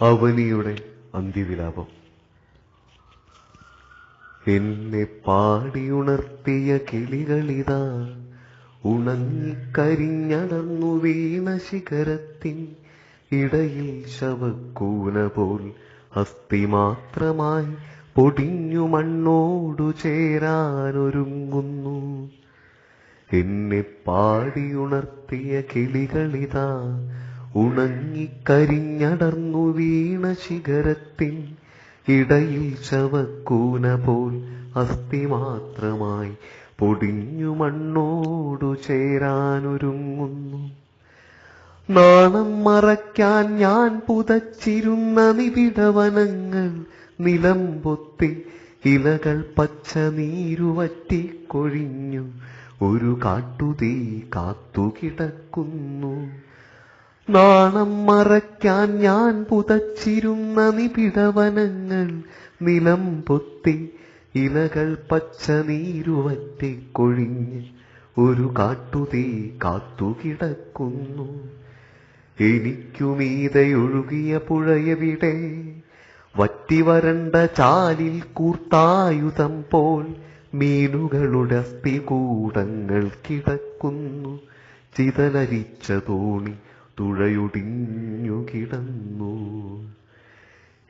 അവനിയുടെ അന്ത്യവിലാപം. എന്നെ പാടിയുണർത്തിയ കിളികളിതാ ഉണങ്ങിക്കരിഞ്ഞടന്നു വീണ ശിഖരത്തിൻ ഇടയിൽ ശവക്കൂന പോൽ അസ്ഥി മാത്രമായി പൊടിഞ്ഞു മണ്ണോടു ചേരാനൊരുങ്ങുന്നു. എന്നെ പാടിയുണർത്തിയ കിളികളിതാ ഉണങ്ങിക്കരിഞ്ഞടർന്നു വീണ ശിഖരത്തിൻ ഇടയിൽ ശവക്കൂന പോൽ അസ്ഥി മാത്രമായി പൊടിഞ്ഞു മണ്ണോടു ചേരാനൊരുങ്ങുന്നു. നാണം മറയ്ക്കാൻ ഞാൻ പുതച്ചിരുന്ന നിബിഡവനങ്ങൾ നിലം പൊത്തി ഇലകൾ പച്ച നീരുവറ്റി കൊഴിഞ്ഞു ഒരു കാട്ടുതീ കാത്തുകിടക്കുന്നു. നാണം മറയ്ക്കാൻ ഞാൻ പുതച്ചിരുന്ന നിപിടവനങ്ങൾ നിലം പൊത്തി ഇലകൾ പച്ച നീരുവറ്റി കൊഴിഞ്ഞ് ഒരു കാട്ടുതീ കാത്തുകിടക്കുന്നു. എനിക്കുമീതയൊഴുകിയ പുഴയവിടെ? വറ്റിവരണ്ട ചാലിൽ കൂർത്തായുധം പോൽ മീനുകളുടെ അസ്ഥികൂടങ്ങൾ കിടക്കുന്നു. ചിതലരിച്ച തോണി തുഴയൊടിഞ്ഞു കിടന്നു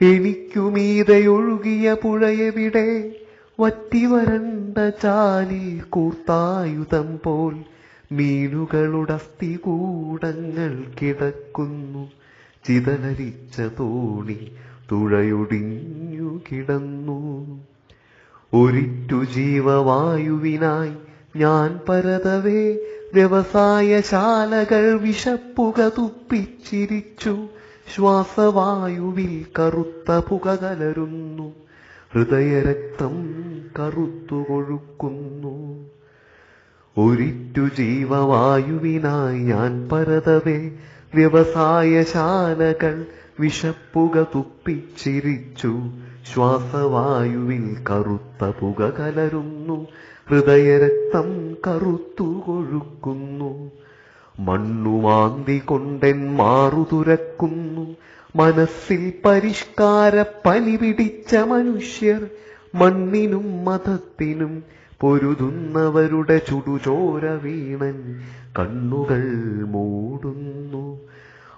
എനിക്കുമീതയൊഴുകിയ പുഴയവിടെ? വറ്റിവരണ്ട ചാലിൽ കൂർത്തായുധം പോൽ മീനുകളുടെ അസ്ഥി കൂടങ്ങൾ കിടക്കുന്നു. ചിതലരിച്ച തോണി തുഴയൊടിഞ്ഞു കിടന്നു ഒരിറ്റു ജീവവായുവിനായി ഞാൻ പരതവേ വ്യവസായശാലകൾ വിഷപ്പുക തുപ്പിച്ചിരിച്ചു. ശ്വാസവായുവിൽ കറുത്ത പുക കലരുന്നു. ഹൃദയരക്തം കറുത്തുകൊഴുക്കുന്നു. ഒരിറ്റു ജീവവായുവിനായി ഞാൻ പരതവേ. വ്യവസായശാലകൾ വിഷപ്പുക തുപ്പിച്ചിരിച്ചു. ശ്വാസവായുവിൽ കറുത്ത പുക കലരുന്നു. ഹൃദയരക്തം കറുത്തു കൊഴുക്കുന്നു. മണ്ണുമാന്തി കൊണ്ടെൻ മാറു തുരക്കുന്നു. മനസ്സിൽ പരിഷ്കാര പനി പിടിച്ച മനുഷ്യർ മണ്ണിനും മതത്തിനും പൊരുതുന്നവരുടെ ചുടുചോര വീണൻ കണ്ണുകൾ മൂടുന്നു.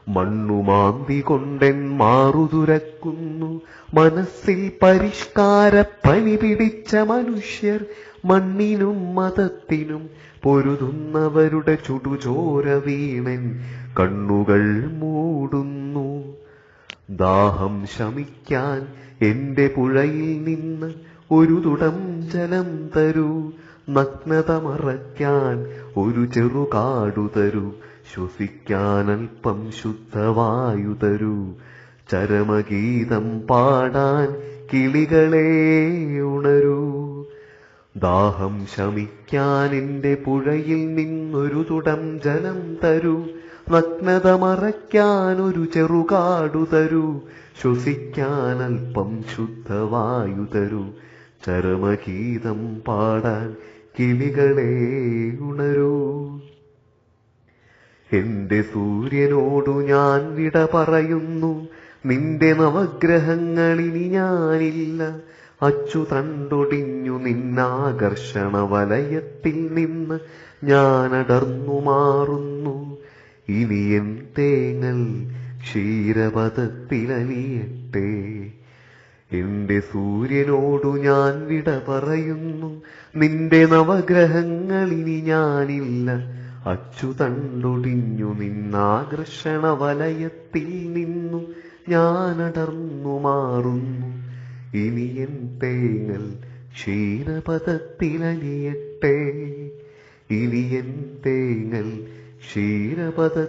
മണ്ണുമാന്തി കൊണ്ടെൻ മാറുതുരക്കുന്നു മനസ്സിൽ പരിഷ്കാര പനി പിടിച്ച മനുഷ്യർ മണ്ണിനും മതത്തിനും പൊരുതുന്നവരുടെ ചുടുചോര വീണൻ കണ്ണുകൾ മൂടുന്നു. ദാഹം ശമിക്കാൻ എന്റെ പുഴയിൽ നിന്ന് ഒരു തുടം ജലം തരൂ. നഗ്നത മറയ്ക്കാൻ ഒരു ചെറുകാടു തരൂ. ശ്വസിക്കാൻ അല്പം ശുദ്ധവായു തരൂ ചരമഗീതം പാടാൻ കിളികളെ ഉണരൂ. ദാഹം ശമിക്കാൻ എന്റെ പുഴയിൽ നിന്നൊരു തുടം ജലം തരൂ. നഗ്നത മറയ്ക്കാൻ ഒരു ചെറുകാടു തരൂ. ശ്വസിക്കാൻ അല്പം ശുദ്ധവായു തരൂ ചരമഗീതം പാടാൻ കിളികളെ ഉണരൂ. എന്റെ സൂര്യനോടു ഞാൻ വിട പറയുന്നു. നിന്റെ നവഗ്രഹങ്ങളിനി ഞാനില്ല. അച്ചു തണ്ടൊടിഞ്ഞു നിന്നാകർഷണ വലയത്തിൽ നിന്ന് ഞാനടർന്നു മാറുന്നു. ഇനി എൻ തേങ്ങൽ ക്ഷീരപഥത്തിലലിയട്ടെ. എന്റെ സൂര്യനോടു ഞാൻ വിട പറയുന്നു. നിന്റെ നവഗ്രഹങ്ങളിനി ഞാനില്ല. അച്ചുതണ്ടൊടിഞ്ഞു നിന്നാകർഷണ വലയത്തിൽ നിന്നു ഞാനടർന്നു മാറുന്നു. ഇനി എൻ തേങ്ങൽ ക്ഷീരപഥത്തിലലിയട്ടെ. ഇനി എൻ തേങ്ങൽ ക്ഷീരപഥത്തിലലിയട്ടെ.